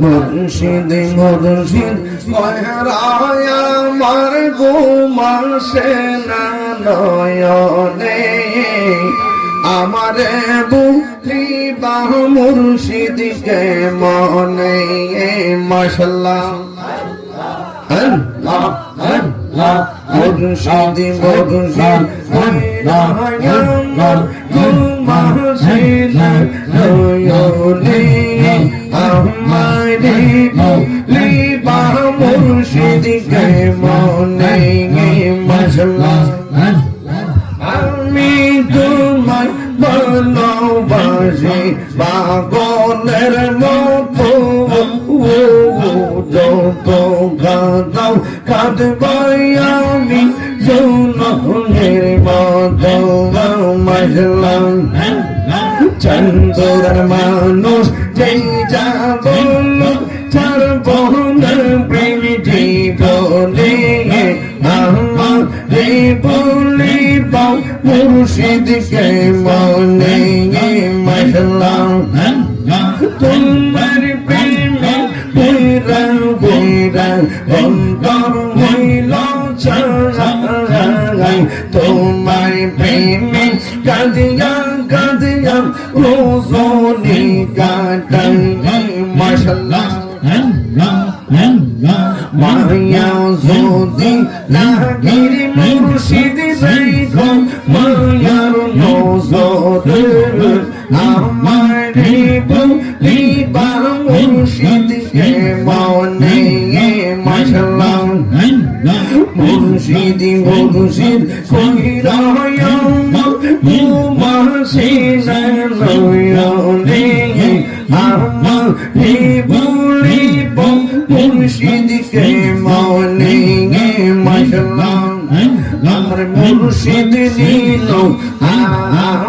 মুর্শিদ মুর্শিদ কহরায় আমার ঘুমাসে না নয়নে। আমারে বুঝি বাহ মুর্শিদকে মনে? মশলা মুর্শিদ মুর্শিদ কহরায় আমার ঘুমাসে না চন্দর মানুষ যেই যা বলল চার বহনের প্রেম জীবনে আমার রে বলিব মুর্শিদকে মনে মশলাম তোমার প্রেমে বেরা বেরা অন্তর হইল তোমার প্রেমে কাঁদিয়া কাঁদিয়া রোজনি কাটাই মশলা মায়া যদি লাগির মুর্শিদ দেখো মায়ার নজর আমার লিবা মুর্শিদ কে মনে মশলা মুর্শিদ মুর্শিদ কইরায় মুর্শিদ নয়নে আমার বলিব মুর্শিদ কে মনে মশলা আমার মুর্শিদ নীল আমার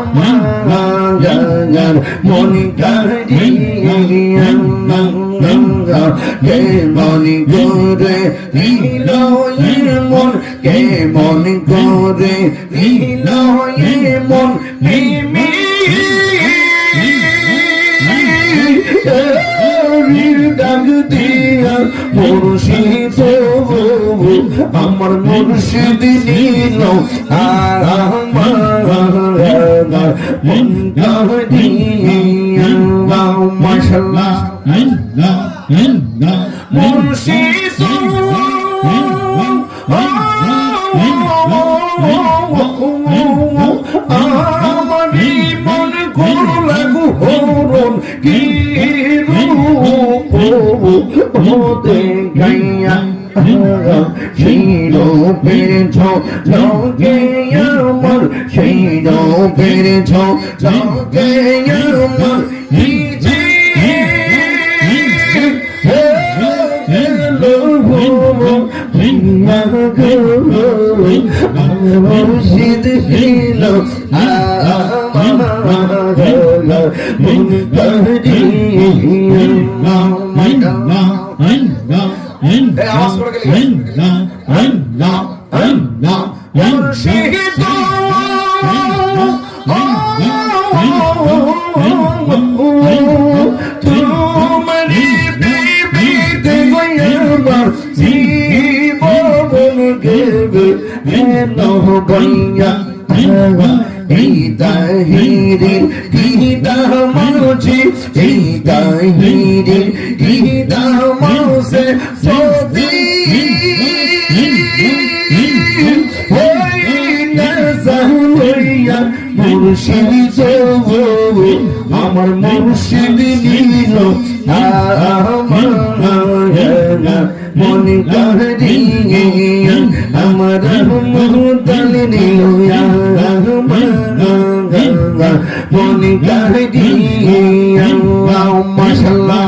মনি কে মনি করে নীল মন কে মনি করে নীল মন মিমি ডাক দিয়া মুর্শিদ আমার মুর্শিদ নীল আমার মন কারিয়া লোকে আমার শিরো পেরেছ লোকে আমার মুর্শিদ ছিল তোমারি মুর্শিদ আমার মুর্শিদ নীল মন কারি আমার মুদল নীল মন কারি মাশাল্লাহ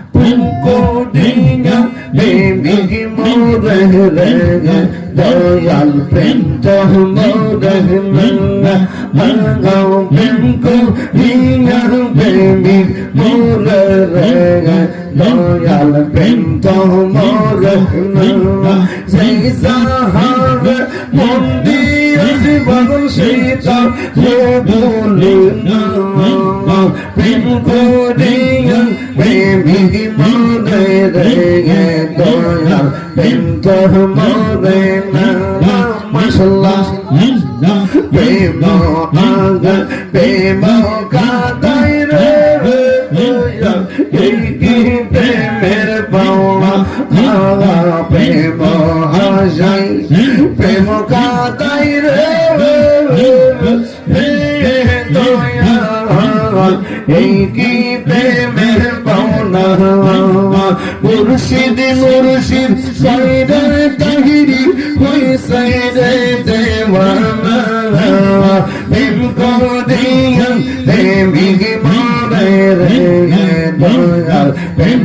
প্রেম করিয়া বেবি মোরে রে দয়াল প্রেম তো মোরে না মাশাল্লাহ প্রেম আগা প্রেম এই কি প্রেমের পাওনা মুর্শিদ মুর্শিদ, সাইরে তাহিরি হই সাইরে দেওয়ানা দিল কো দিয়ান প্রেমী মরে রে দয়াল প্রেম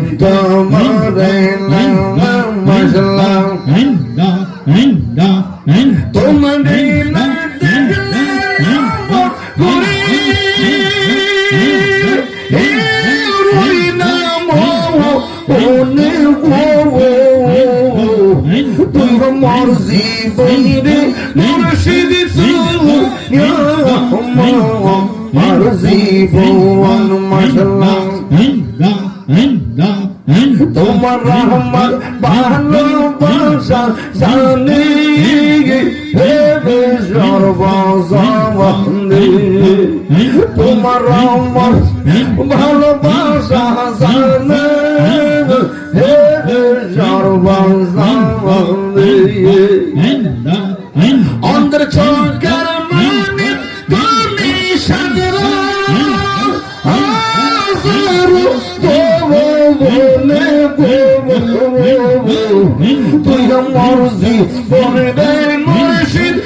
তোমার রহমত ভালোবাসা জানি হেবে সর্বসম্বন্ধে তোমার রহমত ভালোবাসা জানি সর্বসম্বন্ধে অন্তর বলে তুই আমার জীবনে মুর্শিদ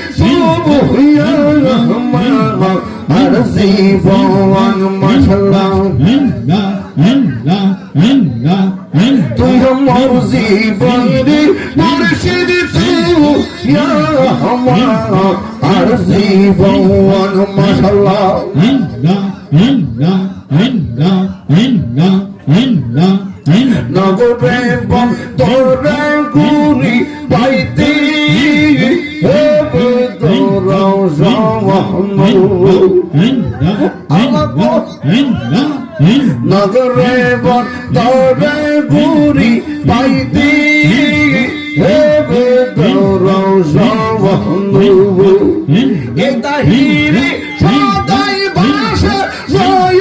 আর জীবন মশলা তুই আমার জীবনে মুর্শিদ আর জীবন মশলা এটা হিরে সদাই বাসা তুই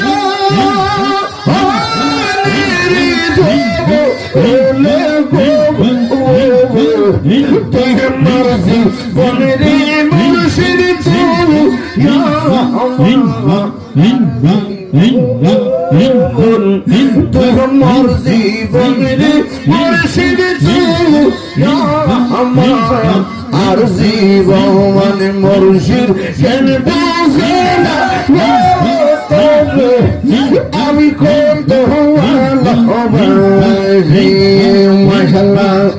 মরজি বনরে মুর্শিদ তু ইয়া ইয়া আল্লাহ আর জীবন কেন আমি কত ভালোবাসি মাশাল্লাহ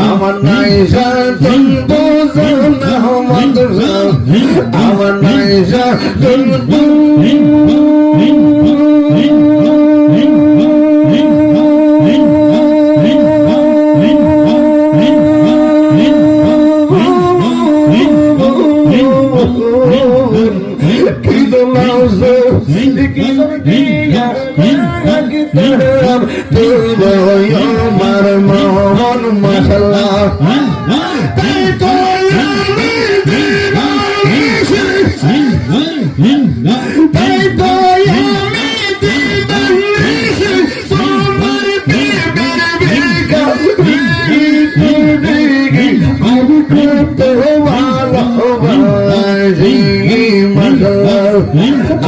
আমার নাই সাতন বোঝন আমার আমার নাই সাতন কি দোলাস কি দিয়া দেব আমার মোহন মশলা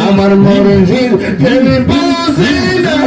আমার মরজির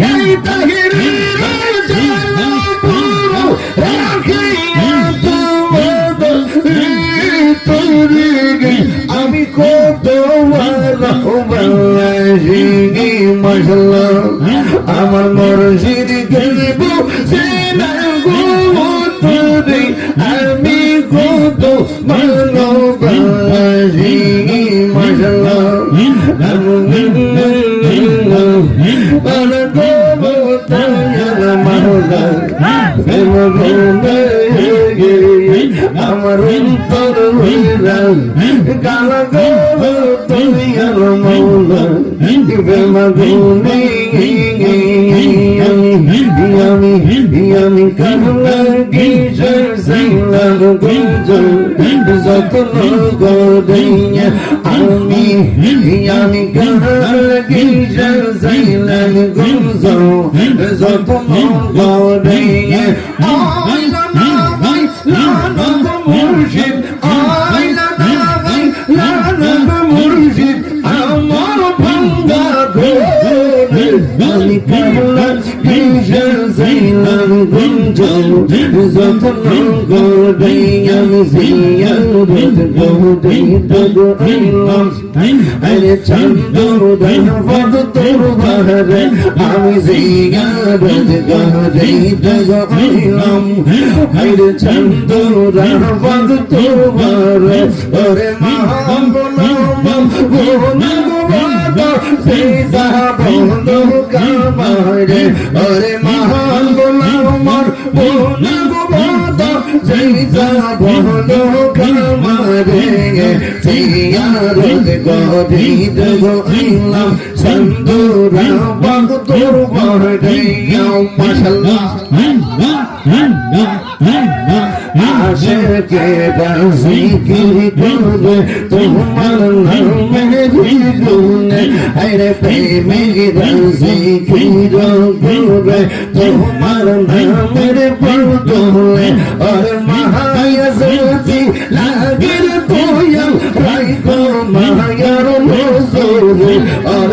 এই আমার অন্তর হইলাম গালা গো তুমি আর মৌলা প্রেমা গুনে আমি আমি কামলা কিশোর সাইলাম গুঞ্জন যত্ন গড়িয়া আমি আমি কামলা কিশোর সাইলাম গুঞ্জন যত্ন গড়িয়া যত্ন গড়িয়া আমি জিয়ারত গড়িয়া গড়িলাম আরে চন্দর ধনপদ তোর বাহারে আমি জিয়ারত গড়িয়া গড়িলাম আরে চন্দর ধনপদ তোর বাহারে ওরে মহাবনম গুণগবাদ সীতা বন্ধু কামারে ওরে মহাবনম গুণগবাদ সীতা বন্ধু কামারে জিয়ারত গড়িয়া গড়িলাম চন্দর ধনপদ তোর বাহারে মাশাআল্লাহ আশকে জিকির করে তোমার নামে জিগুনে আরে প্রেমে জিকির করে তোমার নামের পড়লে আর সতি লাগের তোয়াল রাইকো মায়ার লোসরে আর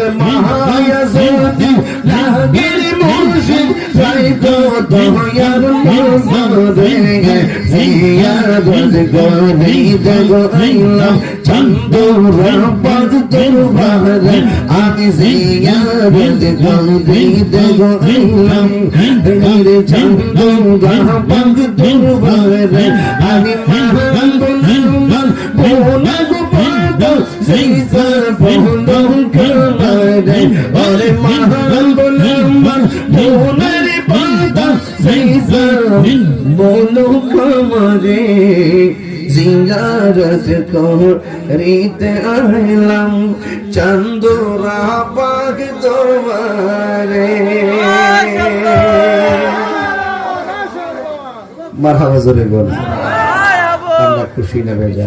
আমি জিয়ারত গরিদ গইলাম গরে চন্দুরা পদ দরবারে বলো কমরে জিঙ্গারত করিতে আইলাম, চন্দরা পাগ তোমারে। মারহাবা জোরে বল আমরা খুশি নেবে যা